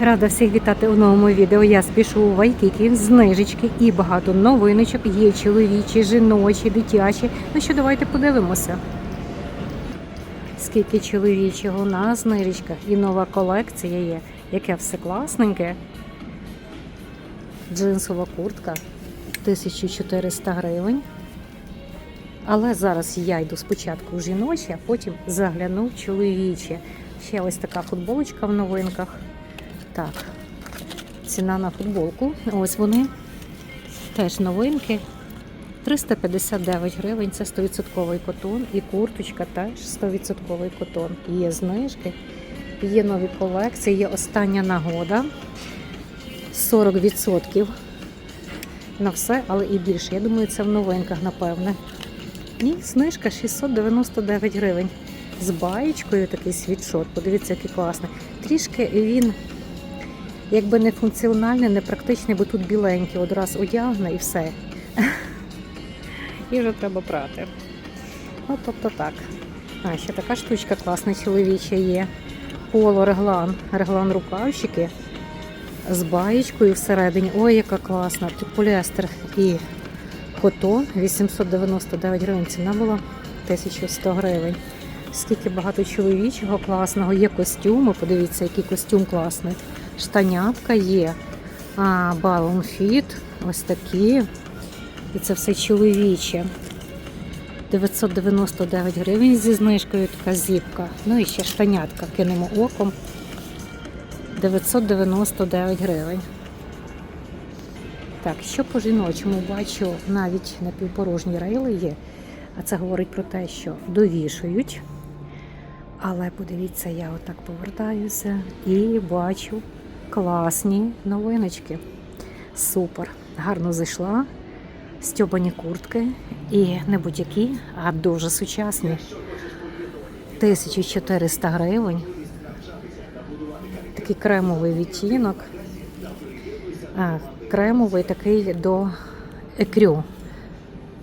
Рада всіх вітати у новому відео. Я спішу у Вайкікі, знижечки і багато новиночок. Є чоловічі, жіночі, дитячі. Ну що, давайте подивимося. Скільки чоловічого на знижечках і нова колекція є. Яке все класненьке. Джинсова куртка 1400 гривень. Але зараз я йду спочатку в жіночі, а потім загляну в чоловічі. Ще ось така футболочка в новинках. Так, ціна на футболку. Ось вони. Теж новинки. 359 гривень, це 100% котон. І курточка теж 100% котон. Є знижки, є нові колекції, є остання нагода. 40% на все, але і більше. Я думаю, це в новинках, напевне. І знижка 699 гривень. З баєчкою такий світшот. Подивіться, який класний. Трішки він якби не функціональний, не практичний, бо тут біленький. Одразу одягне і все. І вже треба прати. Ну, тобто так. А, ще така штучка класна чоловіча є. Поло реглан. Реглан рукавчики з баєчкою всередині. Ой, яка класна. Тут поліестер і котон 899 гривень. Ціна була 1100 гривень. Скільки багато чоловічого класного, є костюми. Подивіться, який костюм класний. Штанятка є. А, балон фіт. Ось такі. І це все чоловіче. 999 гривень зі знижкою така зіпка. Ну і ще штанятка кинемо оком. 999 гривень. Так, що по жіночому бачу, навіть напівпорожні рейли є. А це говорить про те, що довішують. Але подивіться, я отак повертаюся і бачу класні новиночки. Супер. Гарно зайшла. Стьобані куртки. І не будь-які, а дуже сучасні. 1400 гривень. Такий кремовий відтінок. А, кремовий такий до екрю.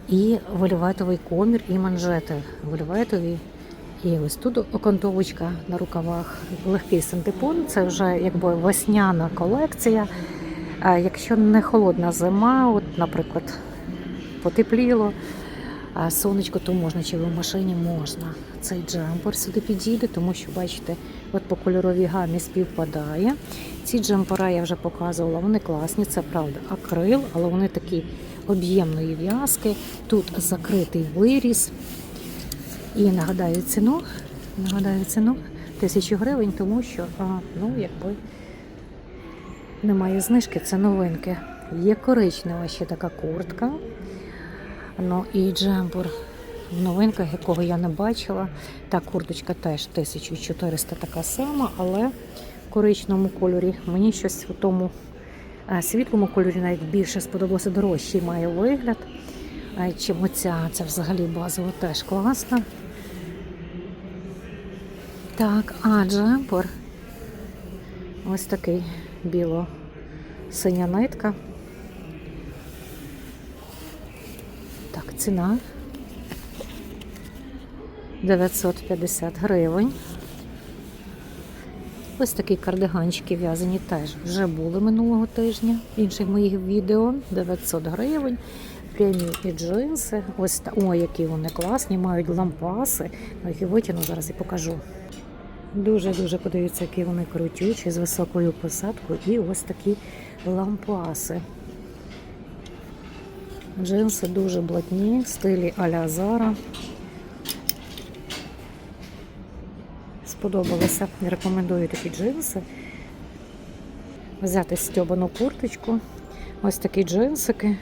І вольветовий комір, і манжети. Вольветові. І ось тут окантовочка на рукавах. Легкий синтепон. Це вже якби весняна колекція. Якщо не холодна зима, от, наприклад, потепліло, а сонечко, то можна чи в машині можна. Цей джемпер сюди підійде, тому що, бачите, от по кольоровій гамі співпадає. Ці джемпера я вже показувала, вони класні, це правда акрил, але вони такі об'ємної в'язки. Тут закритий виріз. І нагадаю ціну, нагадаю ціну тисячу гривень, тому що а, ну, якби немає знижки, це новинки. Є коричнева ще така куртка. Ну і джемпер в новинках, якого я не бачила. Та курточка теж 1400 така сама, але в коричневому кольорі. Мені щось у тому е, світлому кольорі навіть більше сподобалося дорожчий має вигляд. Е, Чим оця, це взагалі базово теж класна. Так, а джемпер. Ось такий біло-синя нитка. Так, ціна 950 гривень. Ось такі кардиганчики в'язані теж вже були минулого тижня. В інших моїх відео 900 гривень. Прямі і джинси. Ось та о, які вони класні, мають лампаси. Ну, їх витягну зараз і покажу. Дуже-дуже подивіться, які вони крутючі з високою посадкою. І ось такі лампаси. Джинси дуже блатні, в стилі а-ля Зара. Сподобалося. Рекомендую такі джинси. Взяти стьобану курточку. Ось такі джинсики,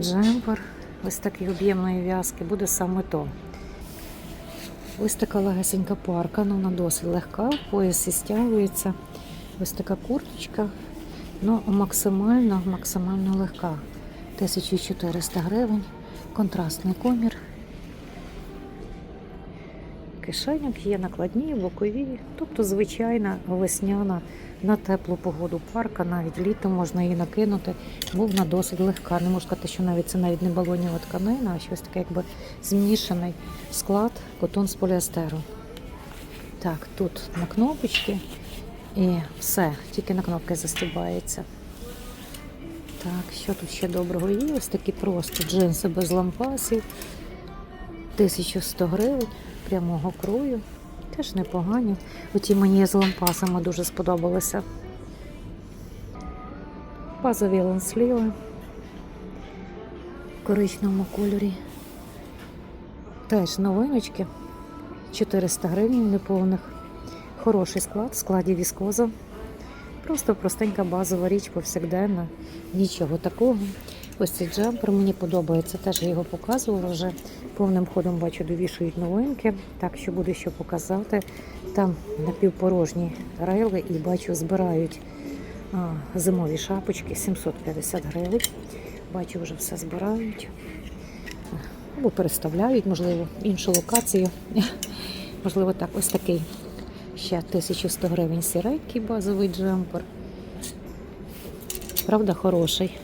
джемпер, ось такі об'ємної в'язки, буде саме то. Ось така легесенька парка, ну вона досить легка, пояс і стягується. Ось така курточка, ну максимально, максимально легка. 1400 гривень, контрастний комір. Кишеньок є накладні, бокові, тобто звичайна весняна на теплу погоду парка, навіть літом можна її накинути, бо вона досить легка. Не можу сказати, що навіть це навіть не балоніва тканина, а щось таке, якби змішаний склад котон з поліестеру. Так, тут на кнопочки І все, тільки на кнопки застібається. Так, що тут ще доброго є? Ось такі просто джинси без лампасів. 1100 гривень прямого крою. Теж непогані. Оті мені з лампасами дуже сподобалися. Базові лонсліви в коричневому кольорі. Теж новиночки. 400 гривень неповних. Хороший склад, в складі віскоза. Просто простенька базова річ повсякденна. Нічого такого. Ось цей джемпер мені подобається. Теж я його показувала вже. Повним ходом бачу, довішують новинки. Так що буде що показати. Там напівпорожні рейли і бачу, збирають а, зимові шапочки 750 гривень. Бачу, вже все збирають. Або переставляють, можливо, іншу локацію. Можливо, так, ось такий ще 1100 гривень сіренький базовий джемпер. Правда, хороший.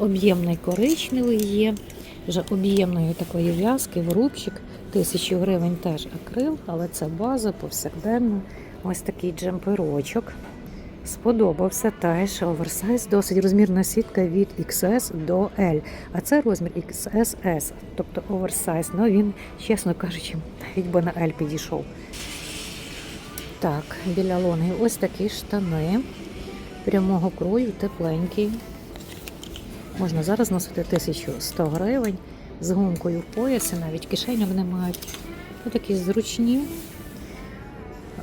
Об'ємний коричневий є. Вже об'ємної такої в'язки, врубчик. 1000 гривень теж акрил, але це база повсякденно. Ось такий джемперочок. Сподобався теж оверсайз, досить розмірна сітка від XS до L. А це розмір XSS, тобто оверсайз. Ну він, чесно кажучи, навіть би на L підійшов. Так, біля лонги ось такі штани прямого крою, тепленькі. Можна зараз носити 1100 гривень з гумкою в поясі, навіть кишеню не мають. Ось такі зручні.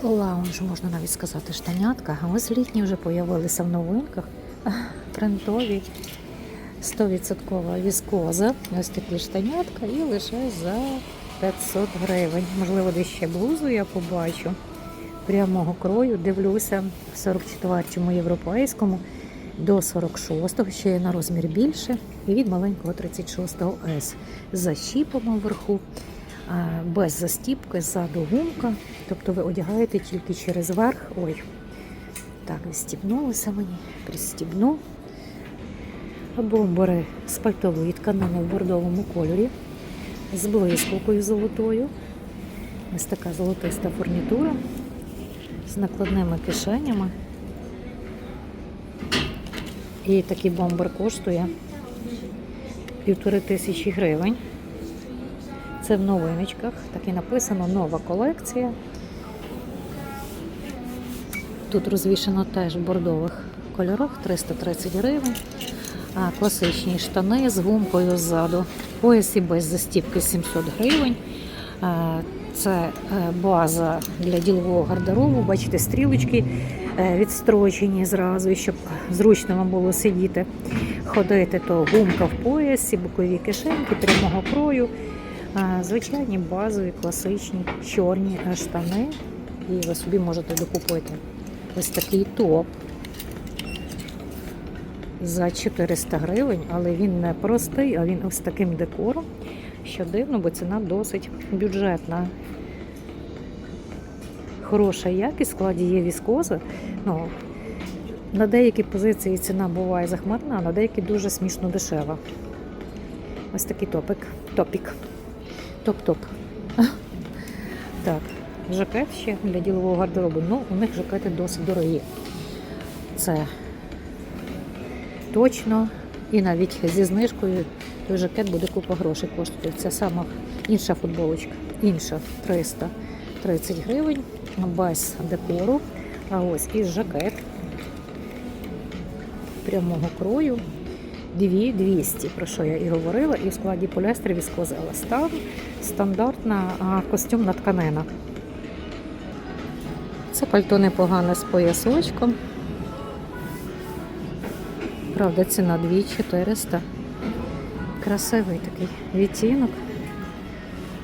Лаунж, можна навіть сказати, штанятка. А ось літні вже появилися в новинках. Принтові. 100% віскоза. Ось такі штанятка і лише за 500 гривень. Можливо, десь ще блузу я побачу. Прямого крою дивлюся в 44-му європейському до 46-го, ще є на розмір більше, і від маленького 36-го S. За щіпом вверху, без застіпки, ззаду гумка. Тобто ви одягаєте тільки через верх. Ой, так, відстібнулося мені, пристібну. Бомбери з пальтової тканини в бордовому кольорі, з блискавкою золотою. Ось така золотиста фурнітура з накладними кишенями. І такий бомбер коштує півтори тисячі гривень. Це в новиночках. Так і написано нова колекція. Тут розвішено теж в бордових кольорах 330 гривень. Класичні штани з гумкою ззаду. Поясі без застіпки 700 гривень. Це е, база для ділового гардеробу. Бачите, стрілочки е, відстрочені зразу, щоб зручно вам було сидіти, ходити, то гумка в поясі, бокові кишеньки, прямого крою. Звичайні базові, класичні чорні е, штани. І ви собі можете докупити ось такий топ за 400 гривень, але він не простий, а він ось таким декором. Що дивно, бо ціна досить бюджетна. Хороша якість, в складі є віскоза. Ну, на деякі позиції ціна буває захмарна, а на деякі дуже смішно дешева. Ось такий топик. Топік. Топ-топ. Так, жакет ще для ділового гардеробу. Ну, у них жакети досить дорогі. Це точно. І навіть зі знижкою той жакет буде купа грошей коштувати. Це сама інша футболочка. Інша 330 гривень без декору. А ось і жакет прямого крою. 2200, про що я і говорила, і в складі поліестер віскоза еластан, стандартна костюмна тканина. Це пальто непогане з поясочком. Правда, ціна 2400. Красивий такий відтінок.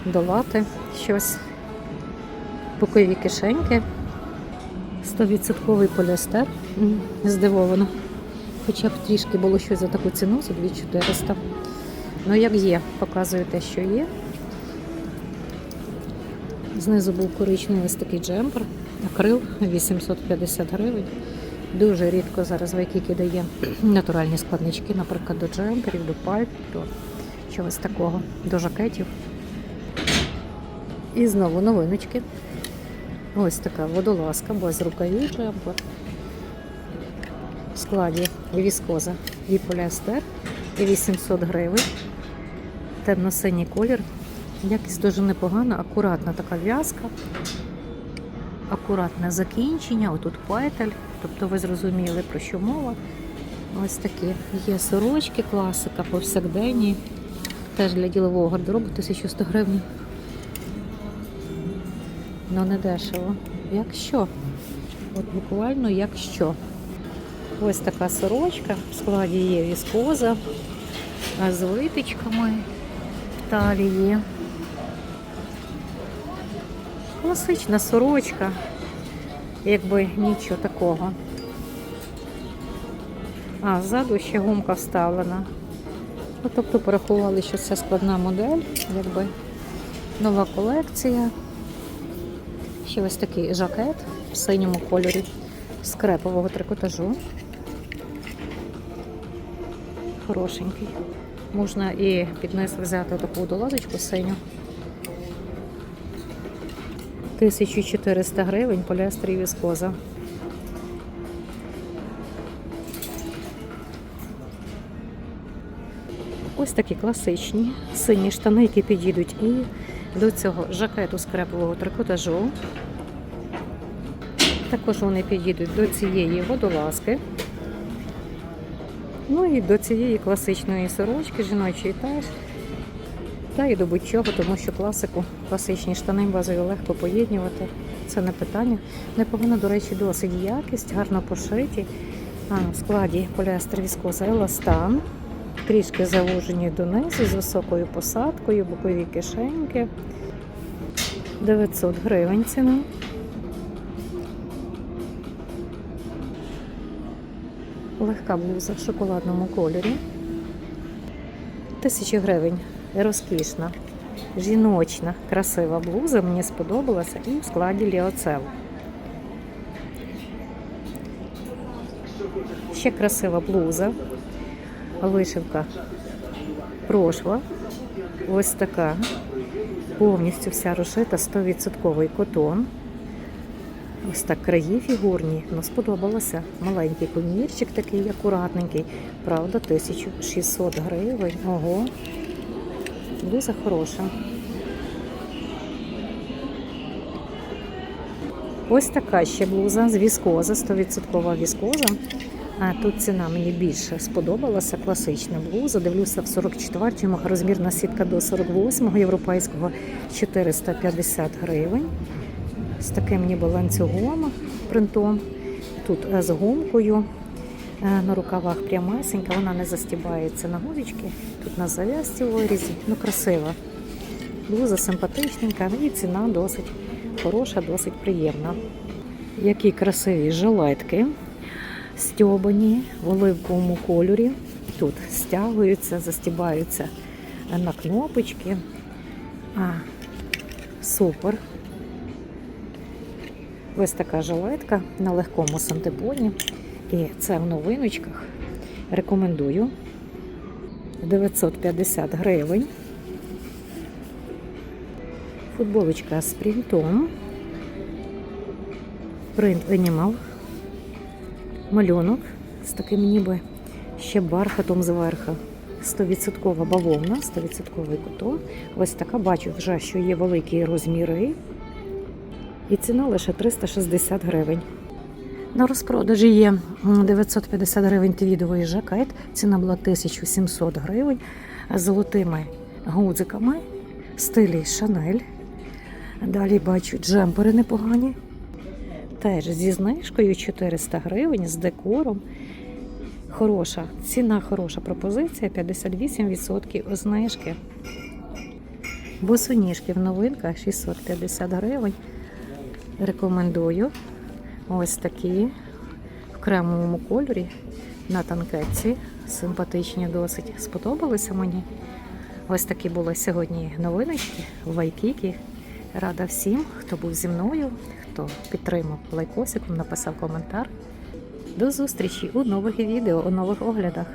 Долати щось. Бокові кишеньки. 100% поліестер. Здивовано. Хоча б трішки було щось за таку ціну, за 2400. Ну, як є, показую те, що є. Знизу був коричневий ось такий джемпер, акрил 850 гривень. Дуже рідко зараз Вайкіки дає натуральні складнички, наприклад, до джемперів, до пальт, до чогось такого, до жакетів. І знову новиночки. Ось така водолазка, без рукавів джемпер. В складі віскоза і поліестер і 800 гривень. Темно-синій колір. Якість дуже непогана, акуратна така в'язка. Акуратне закінчення, отут петель, тобто ви зрозуміли, про що мова. Ось такі є сорочки, класика, повсякденні. Теж для ділового гардеробу 1100 гривень. Ну не дешево. Якщо? От буквально якщо. Ось така сорочка, в складі є віскоза, з витичками в талії. Класична сорочка, якби нічого такого. А, ззаду ще гумка вставлена. Ну, тобто порахували, що це складна модель, якби нова колекція. Ще ось такий жакет в синьому кольорі з крепового трикотажу. Хорошенький. Можна і під низ взяти таку долазочку синю. 1400 гривень поліестер і віскоза. Ось такі класичні сині штани, які підійдуть і до цього жакету з крепового трикотажу. Також вони підійдуть до цієї водолазки. Ну і до цієї класичної сорочки, жіночої теж. Та і до будь-чого, тому що класику, класичні штани базові легко поєднувати. Це не питання. Непогано, до речі, досить якість, гарно пошиті. А, в складі поліестер віскоза еластан. Трішки завужені донизу з високою посадкою, бокові кишеньки. 900 гривень ціна. Легка блуза в шоколадному кольорі. Тисячі гривень. Розкішна, жіночна, красива блуза. Мені сподобалася і в складі ліоцел. Ще красива блуза. Вишивка прошва. Ось така. Повністю вся розшита 100% котон. Ось так краї фігурні. Ну, сподобалося. Маленький комірчик такий акуратненький. Правда, 1600 гривень. Ого. Блуза хороша. Ось така ще блуза з віскоза, 100% віскоза. А тут ціна мені більше сподобалася. Класична блуза. Дивлюся в 44-му, розмірна сітка до 48-го європейського 450 гривень. З таким ніби ланцюгом принтом. Тут е, з гумкою. Е, На рукавах прямесенька, вона не застібається на гудочки. Тут на зав'язці в. Ну, красива. Блуза симпатичненька і ціна досить хороша, досить приємна. Які красиві жилетки стьобані в оливковому кольорі. Тут стягуються, застібаються на кнопочки. А, супер. Ось така жилетка на легкому сантепоні. І це в новиночках. Рекомендую. 950 гривень. Футболочка з принтом. Принт Animal. Малюнок з таким ніби ще бархатом зверху. 100% бавовна, 100% котон. Ось така бачу вже, що є великі розміри. І ціна лише 360 гривень. На розпродажі є 950 гривень твідовий жакет. Ціна була 1700 гривень з золотими гудзиками, стилі Шанель. Далі бачу джемпери непогані. Теж зі знижкою 400 гривень, з декором. Хороша ціна, хороша пропозиція, 58% знижки. Босоніжки в новинках 650 гривень. Рекомендую. Ось такі в кремовому кольорі на танкетці. Симпатичні досить. Сподобалися мені. Ось такі були сьогодні новиночки в Вайкікі. Рада всім, хто був зі мною, хто підтримав лайкосиком, написав коментар. До зустрічі у нових відео, у нових оглядах.